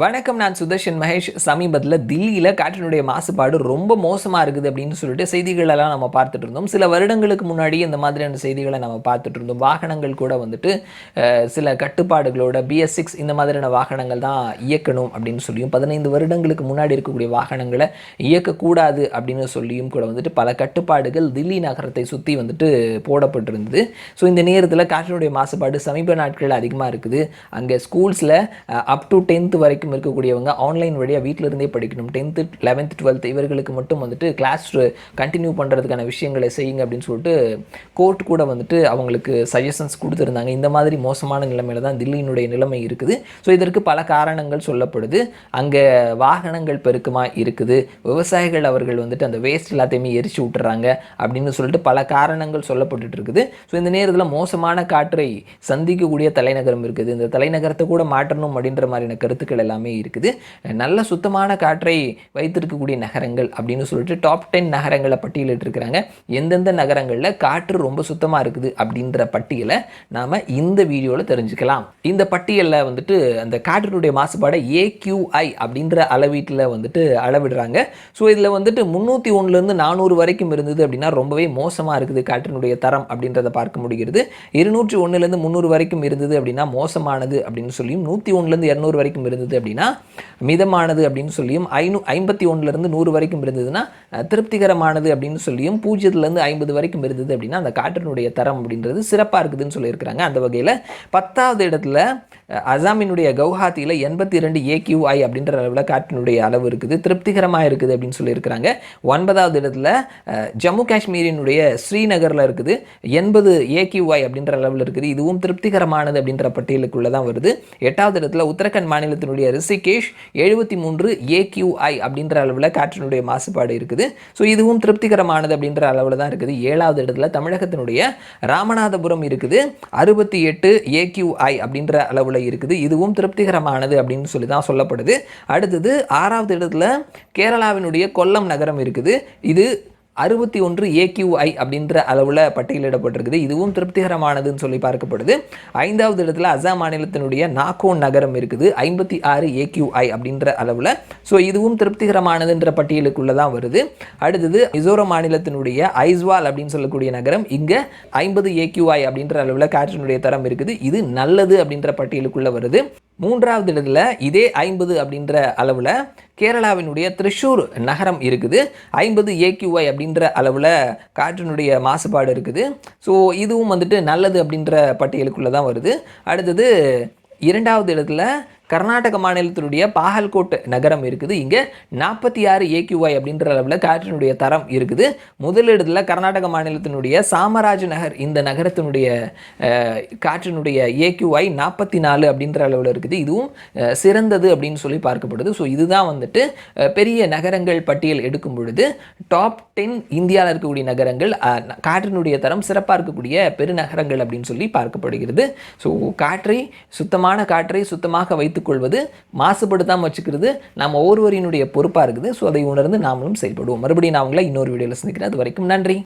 வணக்கம் நான் சுதர்ஷன் மகேஷ். சமீபத்தில் தில்லியில் காற்றினுடைய மாசுபாடு ரொம்ப மோசமாக இருக்குது அப்படின்னு சொல்லிட்டு செய்திகளெல்லாம் நம்ம பார்த்துட்டு இருந்தோம். சில வருடங்களுக்கு முன்னாடி இந்த மாதிரியான செய்திகளை நம்ம பார்த்துட்டு இருந்தோம். வாகனங்கள் கூட வந்துட்டு சில கட்டுப்பாடுகளோட பிஎஸ் சிக்ஸ் இந்த மாதிரியான வாகனங்கள் தான் இயக்கணும் அப்படின்னு சொல்லியும் பதினைந்து வருடங்களுக்கு முன்னாடி இருக்கக்கூடிய வாகனங்களை இயக்கக்கூடாது அப்படின்னு சொல்லியும் கூட வந்துட்டு பல கட்டுப்பாடுகள் தில்லி நகரத்தை சுற்றி வந்துட்டு போடப்பட்டிருந்தது. ஸோ இந்த நேரத்தில் காற்றினுடைய மாசுபாடு சமீப நாட்களில் அதிகமாக இருக்குது. அங்கே ஸ்கூல்ஸில் அப் டு டென்த்து வரைக்கும் இருக்கக்கூடியவங்க ஆன்லைன் வழியாக வீட்டிலிருந்தே படிக்கணும். டென்த்து லெவன்த்து டுவெல்த் இவர்களுக்கு மட்டும் வந்துட்டு கிளாஸ் கண்டினியூ பண்ணுறதுக்கான விஷயங்களை செய்யுங்க அப்படின்னு சொல்லிட்டு கோர்ட் கூட வந்துட்டு அவங்களுக்கு சஜஷன்ஸ் கொடுத்துருந்தாங்க. இந்த மாதிரி மோசமான நிலைமையில தான் தில்லியினுடைய நிலைமை இருக்குது. ஸோ இதற்கு பல காரணங்கள் சொல்லப்படுது. அங்கே வாகனங்கள் பெருக்கமாக இருக்குது. விவசாயிகள் அவர்கள் வந்துட்டு அந்த வேஸ்ட் எல்லாத்தையுமே எரிச்சு விட்டுறாங்க அப்படின்னு சொல்லிட்டு பல காரணங்கள் சொல்லப்பட்டுட்டு இருக்குது. ஸோ இந்த நேரத்தில் மோசமான காற்றை சந்திக்கக்கூடிய தலைநகரம் இருக்குது. இந்த தலைநகரத்தை கூட மாற்றணும் அப்படின்ற மாதிரியான கருத்துக்கள் எல்லாம் இருக்குது. நல்ல சுத்தமான காற்றை வைத்திருக்கக்கூடிய நகரங்கள் அப்படின்னு சொல்லிட்டு டாப் டென் நகரங்களை பட்டியலிட்டிருக்கிறாங்க. எந்தெந்த நகரங்களில் காற்று ரொம்ப சுத்தமாக இருக்குது அப்படின்ற பட்டியலை நாம் இந்த வீடியோவில் தெரிஞ்சுக்கலாம். இந்த பட்டியலில் வந்துட்டு அந்த காற்றினுடைய மாசுபாடை ஏக்யூஐ அப்படின்ற அளவீட்டில் வந்துட்டு அளவிடுறாங்க. ஸோ இதில் வந்துட்டு முந்நூற்றி ஒன்றுலேருந்து நானூறு வரைக்கும் இருந்தது அப்படின்னா ரொம்பவே மோசமாக இருக்குது காற்றினுடைய தரம் அப்படின்றத பார்க்க முடிகிறது. இருநூற்றி ஒன்றுலேருந்து முந்நூறு வரைக்கும் இருந்தது அப்படின்னா மோசமானது அப்படின்னு சொல்லியும் நூற்றி ஒன்றுலேருந்து இரநூறு வரைக்கும் இருந்தது அப்படின்னா மிதமானது அப்படின்னு சொல்லியும் ஐநூ ஐம்பத்தி ஒன்றுலேருந்து நூறு வரைக்கும் இருந்ததுன்னா திருப்திகரமானது அப்படின்னு சொல்லியும் பூஜ்ஜியத்துலேருந்து ஐம்பது வரைக்கும் இருந்தது அப்படின்னா அந்த காற்றினுடைய தரம் அப்படின்றது சிறப்பாக இருக்குதுன்னு சொல்லியிருக்கிறாங்க. அந்த வகையில் பத்தாவது இடத்துல அசாமினுடைய கவுஹாத்தியில் எண்பத்தி ரெண்டு ஏக்யூஐ அப்படின்ற அளவில் காற்றினுடைய அளவு இருக்குது திருப்திகரமாக இருக்குது அப்படின்னு சொல்லியிருக்கிறாங்க. ஒன்பதாவது இடத்துல ஜம்மு காஷ்மீரினுடைய ஸ்ரீநகரில் இருக்குது எண்பது ஏக்யூஐ அப்படின்ற அளவில் இருக்குது இதுவும் திருப்திகரமானது அப்படின்ற பட்டியலுக்குள்ளே தான் வருது. எட்டாவது இடத்துல உத்தரகண்ட் மாநிலத்தினுடைய ரிஷிகேஷ் எழுபத்தி மூன்று ஏக்யூஐ அப்படின்ற அளவில் காற்றினுடைய மாசுபாடு இருக்குது. ஸோ இதுவும் திருப்திகரமானது அப்படின்ற அளவில் தான் இருக்குது. ஏழாவது இடத்துல தமிழகத்தினுடைய ராமநாதபுரம் இருக்குது. அறுபத்தி எட்டு ஏக்யூஐ அப்படின்ற அளவில் இருக்குது. இதுவும் திருப்திகரமானது அப்படின்னு சொல்லி தான் சொல்லப்படுது. அடுத்தது ஆறாவது இடத்துல கேரளாவினுடைய கொல்லம் நகரம் இருக்குது. இது அறுபத்தி ஒன்று ஏக்யூஐ அப்படின்ற அளவில் பட்டியலிடப்பட்டிருக்குது. இதுவும் திருப்திகரமானதுன்னு சொல்லி பார்க்கப்படுது. ஐந்தாவது இடத்துல அசாம் மாநிலத்தினுடைய நாகோன் நகரம் இருக்குது. ஐம்பத்தி ஆறு ஏக்யூஐ அப்படின்ற அளவில். ஸோ இதுவும் திருப்திகரமானதுன்ற பட்டியலுக்குள்ளே தான் வருது. அடுத்தது மிசோரம் மாநிலத்தினுடைய ஐஸ்வால் அப்படின்னு சொல்லக்கூடிய நகரம். இங்கே ஐம்பது ஏக்யூஐ அப்படின்ற அளவில் காற்றினுடைய தரம் இருக்குது. இது நல்லது அப்படின்ற பட்டியலுக்குள்ளே வருது. மூன்றாவது இடத்துல இதே ஐம்பது அப்படின்ற அளவில் கேரளாவினுடைய திரிஷூர் நகரம் இருக்குது. ஐம்பது ஏக்யூஐ அப்படின்ற அளவில் காற்றினுடைய மாசுபாடு இருக்குது. ஸோ இதுவும் வந்துட்டு நல்லது அப்படின்ற பட்டியலுக்குள்ளே தான் வருது. அடுத்தது இரண்டாவது இடத்துல கர்நாடக மாநிலத்தினுடைய பாகல்கோட் நகரம் இருக்குது. இங்கே நாற்பத்தி ஆறு ஏக்யூஐ அப்படின்ற அளவில் காற்றினுடைய தரம் இருக்குது. முதலிடத்தில் கர்நாடக மாநிலத்தினுடைய சாமராஜ் நகர் இந்த நகரத்தினுடைய காற்றினுடைய ஏக்யூஐ நாற்பத்தி நாலு அப்படின்ற அளவில் இருக்குது. இதுவும் சிறந்தது அப்படின்னு சொல்லி பார்க்கப்படுது. ஸோ இதுதான் வந்துட்டு பெரிய நகரங்கள் பட்டியல் எடுக்கும் பொழுது டாப் டென் இந்தியாவில் இருக்கக்கூடிய நகரங்கள் காற்றினுடைய தரம் சிறப்பாக இருக்கக்கூடிய பெருநகரங்கள் அப்படின்னு சொல்லி பார்க்கப்படுகிறது. ஸோ காற்றை சுத்தமான காற்றை சுத்தமாக வைத்து வைத்துக்கொள்வது மாசுபடுத்தாமல் வச்சுக்கிறது நம்ம ஒவ்வொருவரினுடைய பொறுப்பாக இருக்குது. ஸோ அதை உணர்ந்து நாமளும் செயல்படுவோம். மறுபடியும் நான் உங்களை இன்னொரு வீடியோவில் சந்திக்கிறேன். அது வரைக்கும் நன்றி.